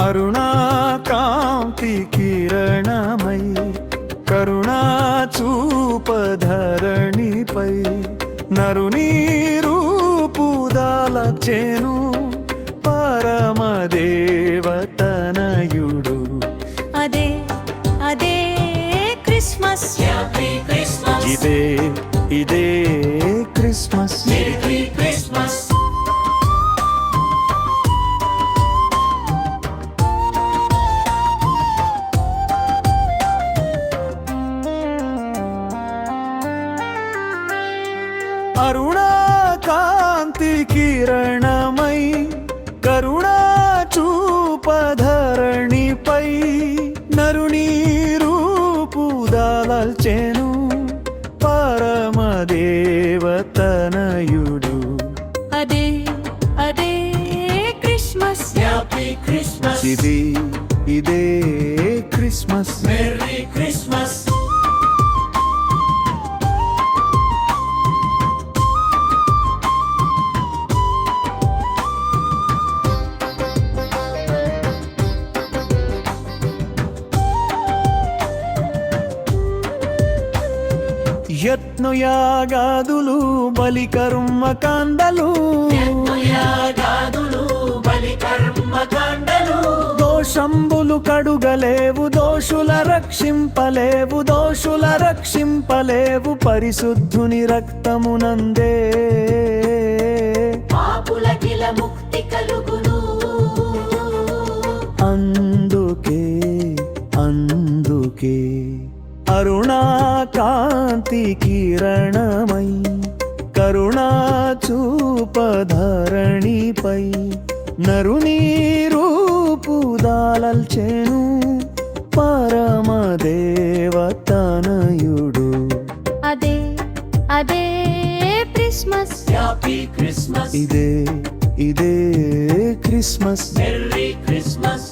అరుణాకాంతి కిరణమై కరుణా చూపధరణిపై నరుని రూపుదాల చేను అరుణాకాంతి కిరణమై కరుణా చూపధరణిపై నరుని రూపుదాల్చెను పరమదేవతనయుడు. అదే అదే క్రిస్మస్. Happy Christmas. ఇది ఇదే క్రిస్మస్. క్రిస్మస్. యత్నుయాగాదులు బలికర్మ కాండలు. యాగాదులు బలి కర్మ కాండలు. దోషంబులు కడుగలేవు దోషుల రక్షింపలేవు దోషుల రక్షింపలేవు పరిశుద్ధుని రక్తమునందే. పాపులకిల ముక్తి అరుణాకాంతి కిరణమై కరుణా చూపధరణిపై నరుని రూపుదాల్చెను పరమదేవతనయుడు. అదే అదే క్రిస్మస్. హ్యాపీ క్రిస్మస్ ఇదే ఇదే క్రిస్మస్. క్రిస్మస్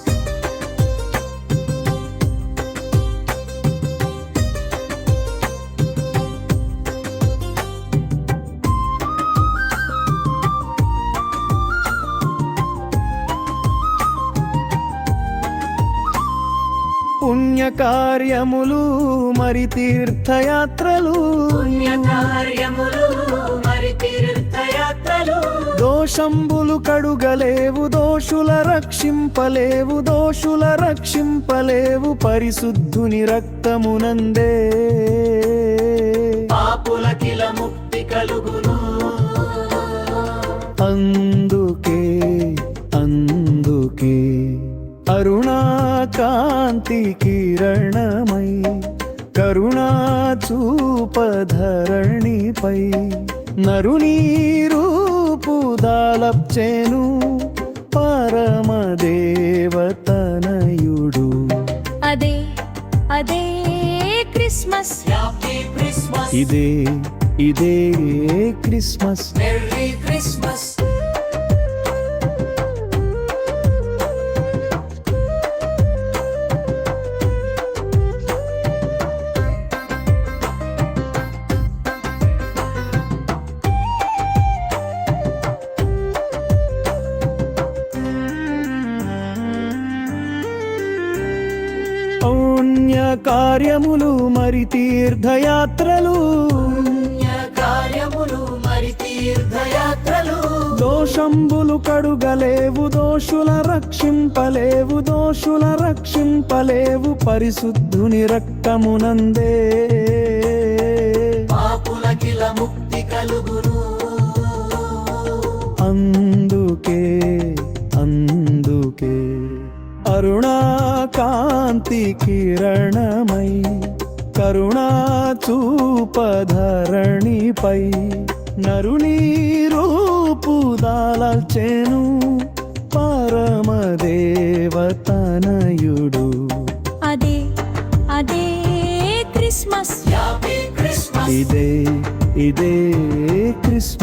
పుణ్యకార్యములు మరి తీర్థయాత్రలు. పుణ్యకార్యములు మరి తీర్థయాత్రలు. దోషంబులు కడుగలేవు దోషుల రక్షింపలేవు దోషుల రక్షింపలేవు పరిశుద్ధుని రక్తమునందే. పాపులకిల ముక్తి కలుగును. అందుకే అందుకే అరుణాకాంతి కిరణమై కరుణా చూపధరణిపై నరుని రూపుదాలప్చెను పరమదేవతనయుడు. అదే అదే క్రిస్మస్. ఇదే ఇదే క్రిస్మస్. క్రిస్మస్ పుణ్య కార్యములు మరి తీర్థయాత్రలు. పుణ్యకార్యములు మరి తీర్థయాత్రలు. దోషంబులు కడుగలేవు దోషుల రక్షింపలేవు దోషుల రక్షింపలేవు పరిశుద్ధుని రక్తమునందే. పాపులకిల ముక్తి కలుగును. అందుకే అరుణాకాంతి కిరణమై కరుణా చూపధరణిపై నరుని రూపుదాల్చెను పరమదేవతనయుడు. అదే అదే క్రిస్మస్. ఇదే ఇదే క్రిస్మస్.